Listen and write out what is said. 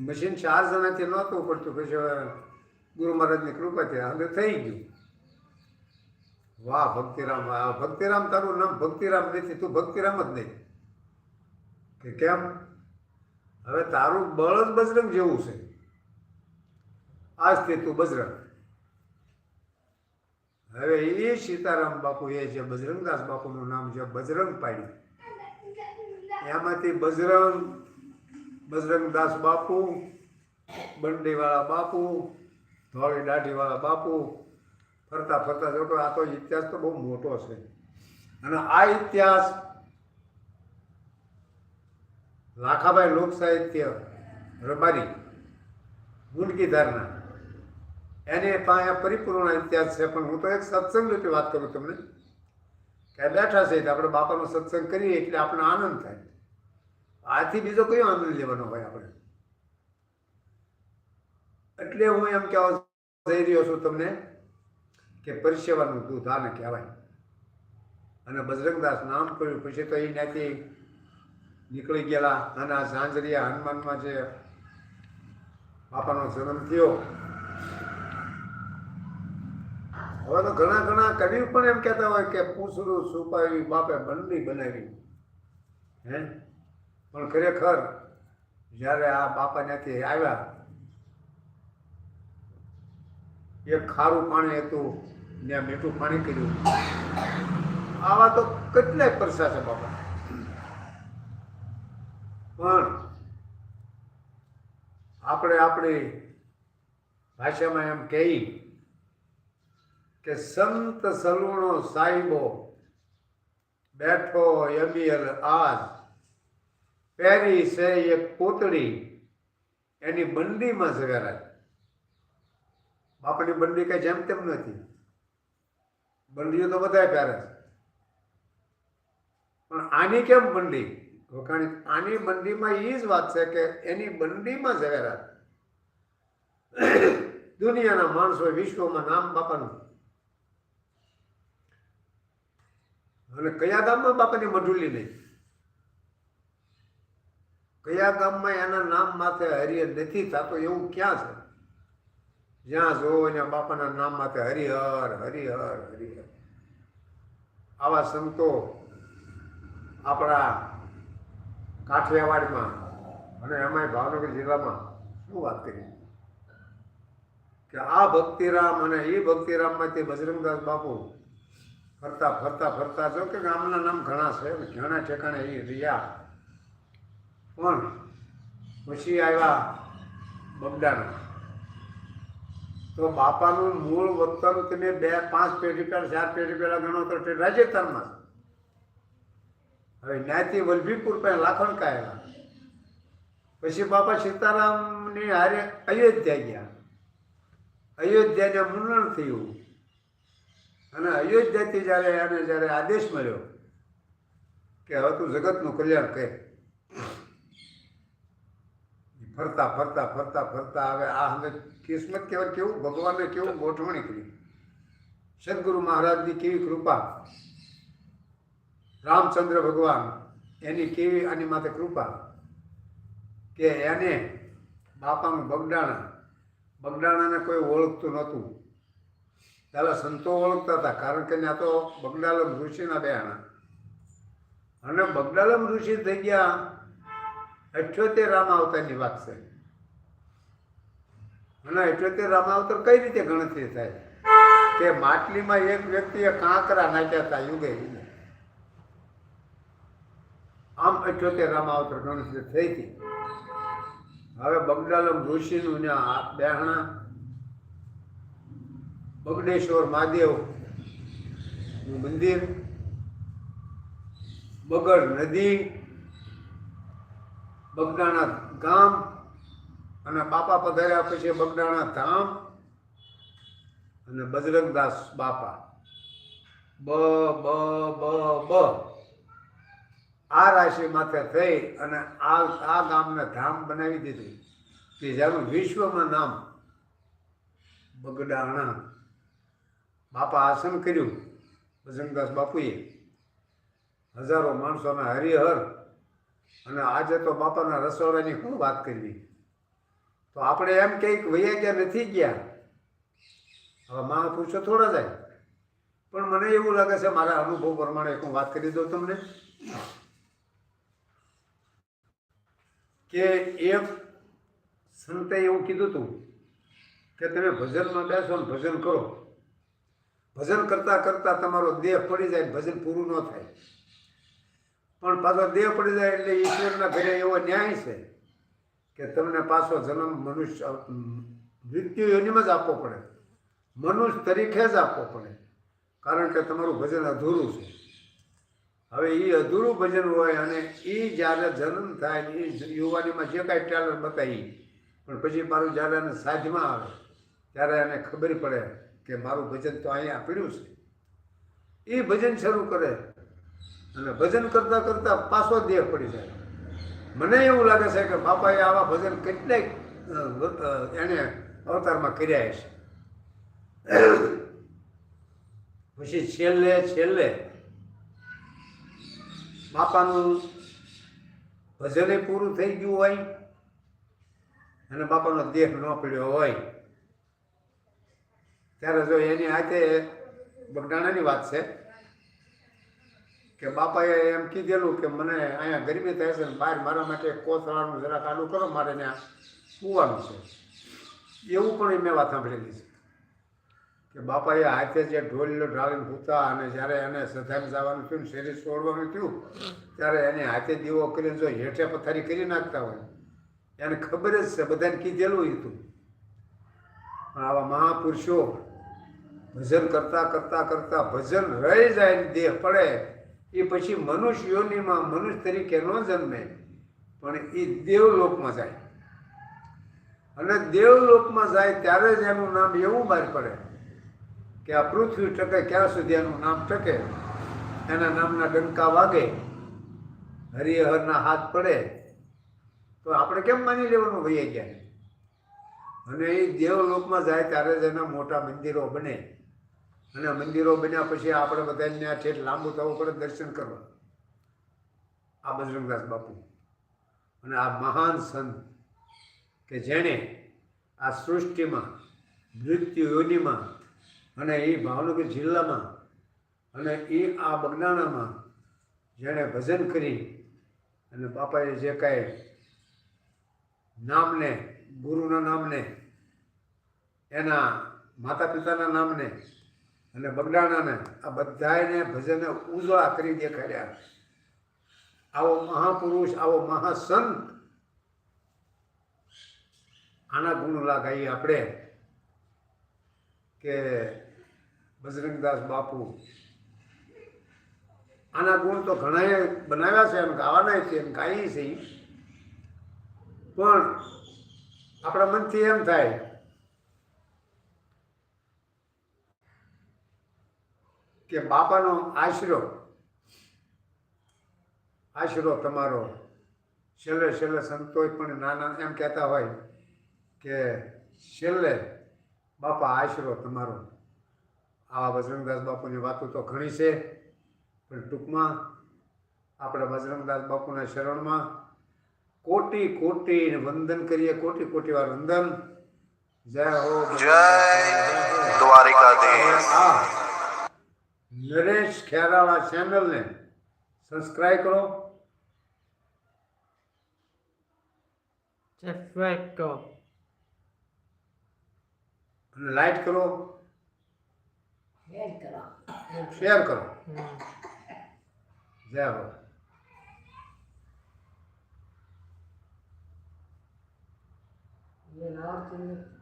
Machine ચાર જણાથી નહોતું પડતું, પછી ગુરુ મહારાજની કૃપાથી હવે થઈ ગયું. વાહ, ભક્તિરામ વાહ, ભક્તિરામ તારું નામ ભક્તિરામ નથી, તું ભક્તિરામ જ નહીં. કે કેમ? હવે તારું બળ જ બજરંગ જેવું છે. આજથી તું બજરંગ. હવે એ સીતારામ બાપુ એ જે બજરંગદાસ બાપુનું નામ છે બજરંગ પાડ્યું, એમાંથી બજરંગ બજરંગદાસ બાપુ, બંડીવાળા બાપુ, ધોળી દાઢીવાળા બાપુ, ફરતા ફરતા જોતો આ તો ઇતિહાસ તો બહુ મોટો છે. અને આ ઇતિહાસ લાખાભાઈ લોક સાહિત્ય રબારી ગુંડકીધારના એને પાસે પરિપૂર્ણ ઇતિહાસ છે, પણ હું તો એક સત્સંગ રૂપે વાત કરું તમને. કે બેઠા છે આપણે બાપાનો સત્સંગ કરીએ, એટલે આપણને આનંદ થાય. આથી બીજો કયો આનંદ લેવાનો હોય આપણે? એટલે હું એમ કહેવા જઈ રહ્યો છું તમને કે પરસેવાનું દૂધ આને કહેવાય. અને બજરંગદાસ નામ કર્યું, પછી તો એ ત્યાંથી નીકળી ગયેલા અને આ ઝાંઝરિયા હનુમાનમાં જે બાપાનો જન્મ થયો. હવે તો ઘણા ઘણા કવિ પણ એમ કહેતા હોય કે પૂછડું છુપાવી બાપે બંડી બનાવી. હે? પણ ખરેખર જ્યારે આ બાપા ત્યાંથી આવ્યા એક ખારું પાણી હતું, ને મીઠું પાણી કર્યું. આવા તો કેટલાય પરસા છે બાપા. પણ આપણે આપણી ભાષામાં એમ કહી કે સંત સલુણો સાહેબો બેઠો યમિયલ આજ પહેરી છે એક પોતડી એની બંડીમાં ઝવેરાય બાપની બંડી કઈ જેમ તેમ નથી. બંડીઓ તો બધા પહેરે છે. પણ આની કેમ બંડી વખાણી આની બંડીમાં એ જ વાત છે કે એની બંડીમાં ઝવેરાત દુનિયાના માણસો વિશ્વમાં નામ બાપાનું. અને કયા ગામમાં બાપાની મઢુલી નહીં? કયા ગામમાં એના નામ માથે હરિહર નથી થતો એવું ક્યાં છે? જ્યાં જોવો એના બાપાના નામ માથે હરિહર હરિહર હરિહર. આવા સંતો આપણા કાઠિયાવાડમાં અને એમાંય ભાવનગર જિલ્લામાં શું વાત કરી? કે આ ભક્તિરામ અને એ ભક્તિરામમાંથી બજરંગદાસ બાપુ ફરતા ફરતા ફરતા જો કે ગામના નામ ઘણા છે, ઘણા ઠેકાણે એ રહ્યા. પણ પછી આવ્યા બગડાના તો બાપાનું મૂળ વતન તમે બે, પાંચ પેઢી પહેલાં, ચાર પેઢી પહેલા ગણો તો તે રાજસ્થાનમાં. હવે ન્યાયથી વલભીપુર પણ લાખણ કાયેલા પછી બાપા સીતારામની હારે અયોધ્યા ગયા. અયોધ્યાને મુંડન થયું. અને અયોધ્યાથી જ્યારે એને જ્યારે આદેશ મળ્યો કે હવે તું જગતનું કલ્યાણ કર. ફરતા ફરતા ફરતા ફરતા હવે આ હવે કિસ્મત કહેવાય કેવું? ભગવાને કેવું ગોઠવણી કરી. સદગુરુ મહારાજની કેવી કૃપા. રામચંદ્ર ભગવાન એની કેવી આની માથે કૃપા. કે એને બાપાનું બગડાણા, બગડાણાને કોઈ ઓળખતું નહોતું. પહેલાં સંતો ઓળખતા હતા, કારણ કે ત્યાં તો બગડાલમ ઋષિના બેહાણા અને બગડાલમ ઋષિ થઈ ગયા અઠ્યોતેર રામાવતારની વાત છે. અને અઠ્યોતેર રામાવતાર કઈ રીતે ગણતરી થાય? કે માટલીમાં એક વ્યક્તિએ કાંકરા નાખ્યા હતા, યુગે આમ અઠ્યોતેર રામાવતર ગણતરી થઈ હતી. હવે બગડાલમ ઋષિનું ને બેહણા, બગડેશ્વર મહાદેવ મંદિર, બગડ નદી બગડાણા ગામ અને બાપા પધાર્યા પછી બગડાણા ધામ અને બજરંગદાસ બાપા. બ બ બ બ. આ રાશિ માથે થઈ અને આ આ ગામને ધામ બનાવી દીધું. કે જેનું વિશ્વમાં નામ બગડાણા બાપા આસન કર્યું. બજરંગદાસ બાપુએ હજારો માણસોના હરિહર અને આજે તો બાપાના રસોડાની શું વાત કરવી? તો આપણે એમ કંઈક વૈયા ગયા, નથી ગયા? હવે મહાપુરુષો થોડા જાય. પણ મને એવું લાગે છે, મારા અનુભવ પ્રમાણે હું વાત કરી દઉં તમને. કે એક સંતે એવું કીધું હતું કે તમે ભજનમાં બેસો ને ભજન કરો. ભજન કરતાં કરતાં તમારો દેહ પડી જાય ભજન પૂરું ન થાય. પણ પાછો દેહ પડી જાય એટલે ઈશ્વરના ઘરે એવો ન્યાય છે કે તમને પાછો જન્મ મનુષ્ય, મૃત્યુ યોનિમાં જ આપવો પડે. મનુષ્ય તરીકે જ આપવો પડે. કારણ કે તમારું ભજન અધૂરું છે. હવે એ અધૂરું ભજન હોય અને એ જ્યારે જન્મ થાય એ યુવાનીમાં જે કાંઈ ટેલેન્ટ બતાવી, પણ પછી મારું જ્યારે એને સાધમાં આવે, ત્યારે એને ખબર પડે કે મારું ભજન તો અહીંયા પીડ્યું છે. એ ભજન શરૂ કરે. અને ભજન કરતાં કરતાં પાછો દેહ પડી જાય. મને એવું લાગે છે કે બાપાએ આવા ભજન કેટલાય અ, અવતારમાં કર્યા છે પછી છેલ્લે છેલ્લે બાપાનું ભજને પૂરું થઈ ગયું હોય અને બાપાનો દેહ ન પડ્યો હોય ત્યારે જો એની હાથે બગડાણાની વાત છે કે બાપાએ એમ કીધેલું કે મને અહીંયા ગરમી થાય છે બહાર મારા માટે કોથળાનું જરાક આલું કરો, મારે ત્યાં સુવાનું છે. એવું પણ મેં વાત સાંભળેલી છે. કે બાપાએ હાથે જે ઢોલીલો ઢાળીને ભૂતા અને જ્યારે એને સધામ જવાનું થયું શરીર છોડવાનું થયું, ત્યારે એને હાથે દીવો કરીને જો હેઠે પથારી કરી નાખતા હોય, એને ખબર જ છે, બધાને કીધેલું હતું. પણ આવા મહાપુરુષો ભજન કરતા કરતા કરતા ભજન રહી જાય દેહ પડે એ પછી મનુષ્ય યોનિમાં મનુષ્ય તરીકે ન જન્મે, પણ એ દેવલોકમાં જાય. અને દેવલોકમાં જાય ત્યારે જ એનું નામ એવું બહાર પડે કે આ પૃથ્વી ટકે, ક્યાં સુધી એનું નામ ટકે? એના નામના ડંકા વાગે, હરિહરના હાથ પડે, તો આપણે કેમ માની લેવાનું ભાઈ ગયા અને એ દેવલોકમાં જાય ત્યારે જ એના મોટા મંદિરો બને. અને મંદિરો બન્યા પછી આપણે બધાને ત્યાં ઠેઠ લાંબુ થવું પડે, દર્શન કરવા. આ બજરંગદાસ બાપુ. અને આ મહાન સંત કે જેણે આ સૃષ્ટિમાં મૃત્યુ યોનિમાં અને એ ભાવનગર જિલ્લામાં અને એ આ બગદાણામાં જેણે ભજન કરી અને બાપાએ જે કાંઈ નામને, ગુરુના નામને, એના માતા પિતાના નામને અને બગડાણાને આ બધાને ભજને ઉજળા કરી દેખાડ્યા. આવો મહાપુરુષ, આવો મહાસંત. આના ગુણ લાગાઈ આપણે કે બજરંગદાસ બાપુ આના ગુણ તો ઘણાએ બનાવ્યા છે એમ ગાવાના છે એમ ગાઈએ છે પણ આપણા મનથી એમ થાય કે બાપાનો આશરો આશરો તમારો. છેલ્લે છેલ્લે સંતોષ પણ નાના એમ કહેતા હોય કે છેલ્લે બાપા આશરો તમારો. આવા બજરંગદાસ બાપુની વાતો તો ઘણી છે પણ ટૂંકમાં આપણે બજરંગદાસ બાપુના શરણમાં કોટી કોટી વંદન કરીએ કોટી કોટી વાર વંદન. જય હો જય દ્વારિકાધીશ. નરેશ ખેરાવા ચેનલને સબસ્ક્રાઈબ કરો. સબસ્ક્રાઇબ કરો. અને લાઈક કરો. શેર કરો. હમ. જય હો. Yeah, નથી.